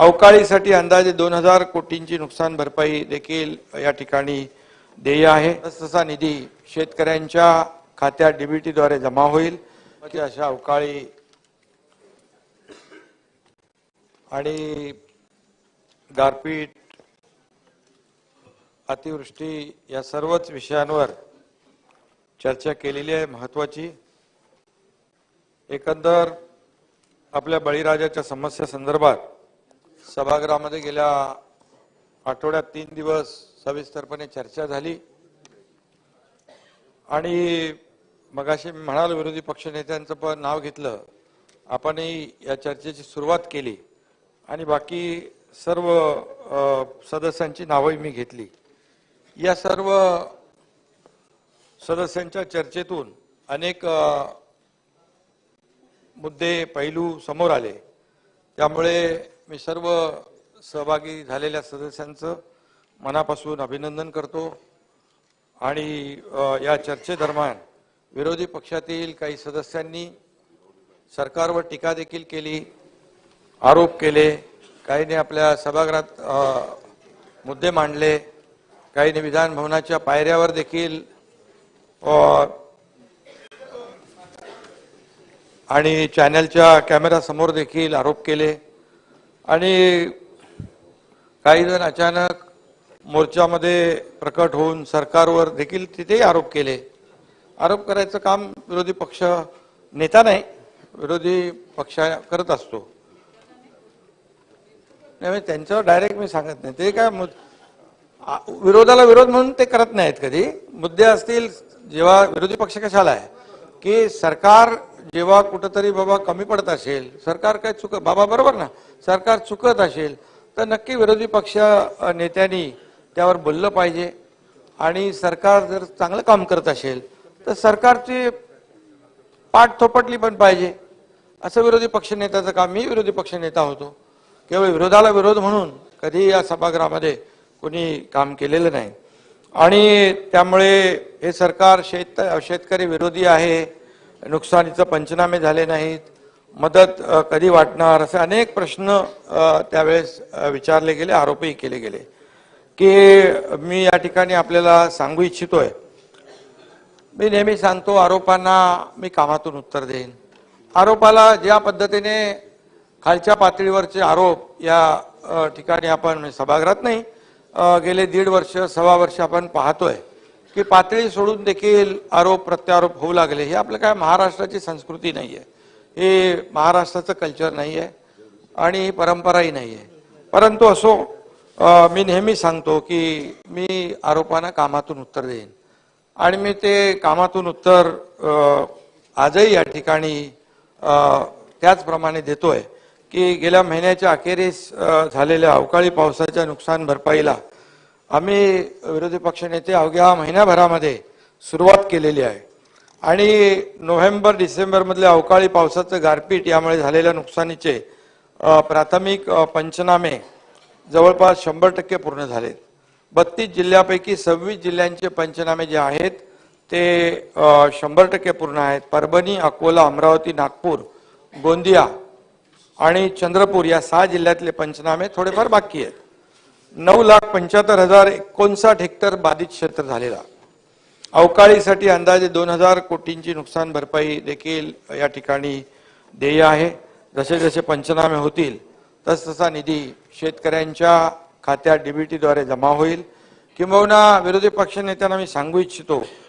अवकाळीसाठी अंदाजे दोन हजार कोटींची नुकसान भरपाई देखील या ठिकाणी देय आहे. तसा निधी शेतकऱ्यांच्या खात्यात डीबीटीद्वारे जमा होईल. की अशा अवकाळी आणि गारपीट अतिवृष्टी या सर्वच विषयांवर चर्चा केलेली आहे महत्वाची. एकंदर आपल्या बळीराजाच्या समस्या संदर्भात सभागृहामध्ये गेल्या आठवड्यात तीन दिवस सविस्तरपणे चर्चा झाली. आणि मगाशी मी विरोधी पक्षनेत्यांचं पण नाव घेतलं. आपणही या चर्चेची सुरुवात केली. आणि बाकी सर्व सदस्यांची नावंही मी घेतली. या सर्व सदस्यांच्या चर्चेतून अनेक मुद्दे पैलू समोर आले. त्यामुळे मी सर्व सहभागी झालेल्या सदस्यांचं मनापासून अभिनंदन करतो. आणि या चर्चेदरम्यान विरोधी पक्षातील काही सदस्यांनी सरकारवर टीका देखील केली आरोप केले काहींनी आपल्या सभागृहात मुद्दे मांडले काहींनी विधान भवनाच्या पायऱ्यावर देखील आणि चॅनलच्या कॅमेरासमोर देखील आरोप केले. आणि काही जण अचानक मोर्चामध्ये प्रकट होऊन सरकारवर देखील तिथेही आरोप केले. आरोप करायचं काम विरोधी पक्ष नेता नाही विरोधी पक्ष करत असतो. नाही म्हणजे त्यांच्यावर डायरेक्ट मी सांगत नाही. ते काय विरोधाला विरोध म्हणून ते करत नाहीत कधी. मुद्दे असतील जेव्हा विरोधी पक्ष कशाला आहे की सरकार जेव्हा कुठंतरी बाबा कमी पडत असेल सरकार काय चुक बाबा बरोबर ना सरकार चुकत असेल तर नक्की विरोधी पक्ष नेत्यांनी त्यावर बोललं पाहिजे. आणि सरकार जर चांगलं काम करत असेल तर सरकारची पाठ थोपटली पण पाहिजे. असं विरोधी पक्ष नेत्याचं काम मी विरोधी पक्ष नेता होतो. केवळ विरोधाला विरोध म्हणून कधी या सभागृहामध्ये कोणी काम केलेलं नाही. आणि त्यामुळे हे सरकार शेत शेतकरी विरोधी आहे. नुकसानीचं पंचनामे झाले नाहीत. मदत कधी वाटणार असे अनेक प्रश्न त्यावेळेस विचारले गेले आरोपही केले गेले. की मी या ठिकाणी आपल्याला सांगू इच्छितोय. मी नेहमी सांगतो आरोपांना मी कामातून उत्तर देईन. आरोपाला ज्या पद्धतीने खालच्या पातळीवरचे आरोप या ठिकाणी आपण सभागृहात नाही गेले दीड वर्ष सव्वा वर्ष आपण पाहतोय. की पातळी सोडून देखील आरोप प्रत्यारोप होऊ लागले हे आपलं काय महाराष्ट्राची संस्कृती नाही आहे हे महाराष्ट्राचं कल्चर नाही आहे आणि ही परंपराही नाही आहे परंतु असो मी नेहमी सांगतो की मी आरोपांना कामातून उत्तर देईन. आणि मी ते कामातून उत्तर आजही या ठिकाणी त्याचप्रमाणे देतोय की गेल्या महिन्याच्या अखेरीस झालेल्या अवकाळी पावसाच्या नुकसान भरपाईला आम्ही विरोधी पक्षनेते अवघ्या महिन्याभरामध्ये सुरुवात केलेली आहे. आणि नोव्हेंबर डिसेंबरमधल्या अवकाळी पावसाचं गारपीट यामुळे झालेल्या नुकसानीचे प्राथमिक पंचनामे जवळपास शंभर टक्के पूर्ण झालेत. बत्तीस जिल्ह्यापैकी सव्वीस जिल्ह्यांचे पंचनामे जे आहेत ते शंभर टक्के पूर्ण आहेत. परभणी अकोला अमरावती नागपूर गोंदिया आणि चंद्रपूर या सहा जिल्ह्यातले पंचनामे थोडेफार बाकी आहेत. नऊ लाख पंच्याहत्तर हजार एकोणसाठ हेक्टर बाधित क्षेत्र झालेला. अवकाळीसाठी अंदाजे दोन हजार कोटींची नुकसान भरपाई देखील या ठिकाणी देय आहे. जसे जसे पंचनामे होतील तस तसा निधी शेतकऱ्यांच्या खात्यात डीबीटीद्वारे जमा होईल. किंबहुना विरोधी पक्षनेत्यांना मी सांगू इच्छितो